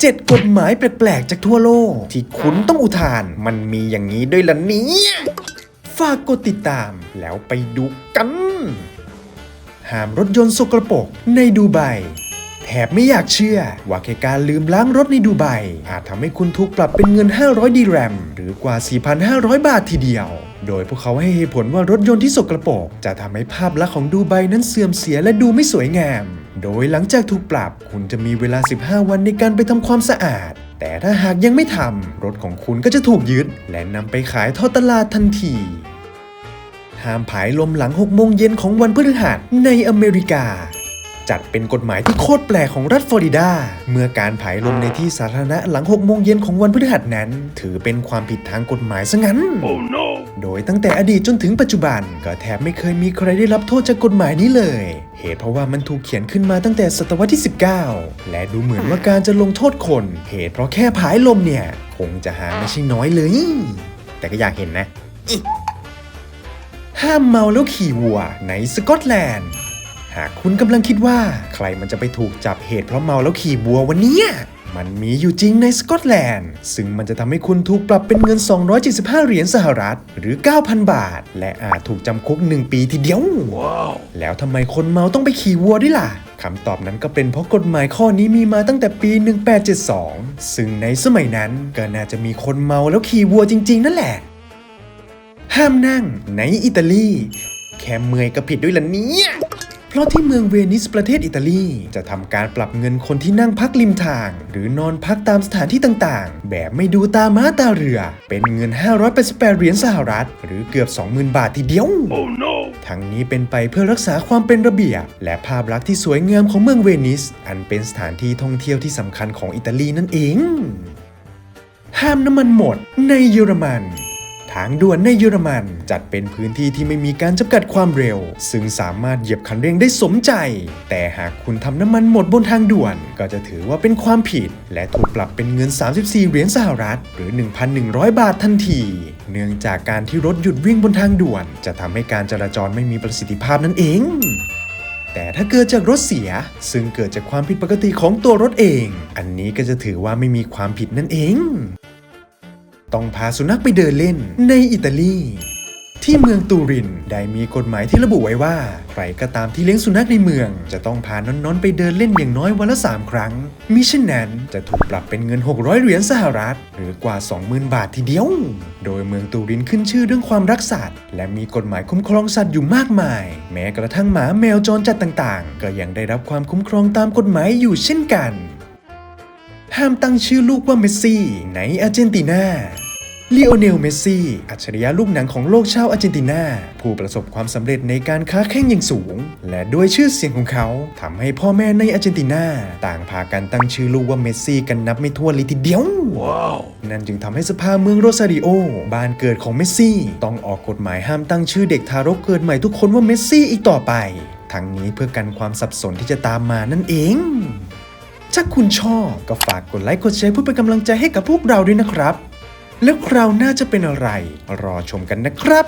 7 กฎหมายแปลกๆ จากทั่วโลก ที่คุณต้องอุทาน มันมีอย่างนี้ด้วยล่ะเนี่ยฝากกดติดตามแล้วไปดูกัน ห้ามรถยนต์สกรปรกในดูไบแถบไม่อยากเชื่อ ว่าแค่การลืมล้างรถในดูไบอาจทำให้คุณถูกปรับเป็นเงิน 500 ดีแรม หรือกว่า 4,500 บาททีเดียว โดยพวกเขาให้เหตุผลว่ารถยนต์ที่สกรปรกจะทำให้ภาพลักษณ์ของดูไบนั้นเสื่อมเสียและดูไม่สวยงาม โดยหลังจากถูกปรับ คุณจะมีเวลา 15 วันในการไปทำความสะอาด แต่ถ้าหากยังไม่ทำรถของคุณก็จะถูกยึด และนำไปขายทอดตลาดทันทีห้ามผายลมหลัง6โมงเย็นของวันพฤหัสในอเมริกา จัดเป็นกฎหมายที่โคตรแปลกของรัฐฟลอริดา เมื่อการผายลมในที่สาธารณะหลัง 6 โมงเย็นของวันพฤหัสนั้น ถือเป็นความผิดทางกฎหมายซะงั้นโดยตั้งแต่อดีตจนถึงปัจจุบัน ก็แทบไม่เคยมีใครได้รับโทษจากกฎหมายนี้เลย เหตุเพราะว่ามันถูกเขียนขึ้นมาตั้งแต่ศตวรรษที่ 19 และดูเหมือนว่าการจะลงโทษคน เหตุเพราะแค่ผายลมเนี่ย คงจะหาไม่ใช่น้อยเลย แต่ก็อยากเห็นนะห้ามเมาแล้วขี่วัวในสกอตแลนด์ หากคุณกำลังคิดว่าใครมันจะไปถูกจับเหตุเพราะเมาแล้วขี่วัววันเนี้ยมันมีอยู่จริงในสกอตแลนด์ ซึ่งมันจะทำให้คุณถูกปรับเป็นเงิน 275 เหรียญสหรัฐ หรือ 9,000 บาท และอาจถูกจำคุก 1 ปีทีเดียวแล้วทำไมคนเมาต้องไปขี่วัวด้วยล่ะคำตอบนั้นก็เป็นเพราะกฎหมายข้อนี้มีมาตั้งแต่ปี 1872 ซึ่งในสมัยนั้นก็น่าจะมีคนเมาแล้วขี่วัวจริง ๆ นั่นแหละ ห้ามนั่งในอิตาลี แค่เมื่อยก็ผิดด้วยล่ะเนี่ย เพราะที่เมืองเวนิสประเทศอิตาลี จะทำการปรับเงินคนที่นั่งพักริมทาง หรือนอนพักตามสถานที่ต่างๆ แบบไม่ดูตาม้าตาเรือ เป็นเงิน 588 เหรียญสหรัฐ หรือเกือบ 20,000 บาททีเดียวทั้งนี้เป็นไปเพื่อรักษาความเป็นระเบียบ และภาพลักษณ์ที่สวยงามของเมืองเวนิส อันเป็นสถานที่ท่องเที่ยวที่สำคัญของอิตาลีนั่นเอง ห้ามน้ำมันหมดในเยอรมัน ทางด่วนในเยอรมัน จัดเป็นพื้นที่ที่ไม่มีการจำกัดความเร็ว ซึ่งสามารถเหยียบคันเร่งได้สมใจ แต่หากคุณทำน้ำมันหมดบนทางด่วน ก็จะถือว่าเป็นความผิด และถูกปรับเป็นเงิน 34 เหรียญสหรัฐ หรือ 1,100 บาททันที เนื่องจากการที่รถหยุดวิ่งบนทางด่วน จะทำให้การจราจรไม่มีประสิทธิภาพนั่นเองแต่ถ้าเกิดจากรถเสีย ซึ่งเกิดจากความผิดปกติของตัวรถเอง อันนี้ก็จะถือว่าไม่มีความผิดนั่นเอง ต้องพาสุนัขไปเดินเล่นในอิตาลี ที่เมืองตูรินได้มีกฎหมายที่ระบุไว้ว่า ใครก็ตามที่เลี้ยงสุนัขในเมือง จะต้องพาน้อนๆไปเดินเล่นอย่างน้อยวันละ 3 ครั้งมิเช่นนั้นจะถูกปรับเป็นเงิน 600 เหรียญสหรัฐ หรือกว่า 20,000 บาททีเดียว โดยเมืองตูรินขึ้นชื่อเรื่องความรักสัตว์ และมีกฎหมายคุ้มครองสัตว์อยู่มากมาย แม้กระทั่งหมาแมวจรจัดต่างๆ ก็ยังได้รับความคุ้มครองตามกฎหมายอยู่เช่นกัน ห้ามตั้งชื่อลูกว่าเมสซี่ในอาร์เจนตินาลีโอเนล เมสซี่ อัจฉริยะลูกหนังของโลกชาวอาร์เจนตินา ผู้ประสบความสำเร็จในการค้าแข่งอย่างสูง และด้วยชื่อเสียงของเขาทำให้พ่อแม่ในอาร์เจนตินา ต่างพากันตั้งชื่อลูกว่าเมสซี่กันนับไม่ถ้วนเลยทีเดียวนั่นจึงทำให้สภาเมืองโรซาริโอ บ้านเกิดของเมสซี่ ต้องออกกฎหมายห้ามตั้งชื่อเด็กทารกเกิดใหม่ทุกคนว่าเมสซี่อีกต่อไป ทั้งนี้เพื่อกันความสับสนที่จะตามมานั่นเอง ถ้าคุณชอบก็ฝากกดไลค์กดแชร์เพื่อเป็นกำลังใจให้กับพวกเราด้วยนะครับ แล้วคราวหน้าจะเป็นอะไร รอชมกันนะครับ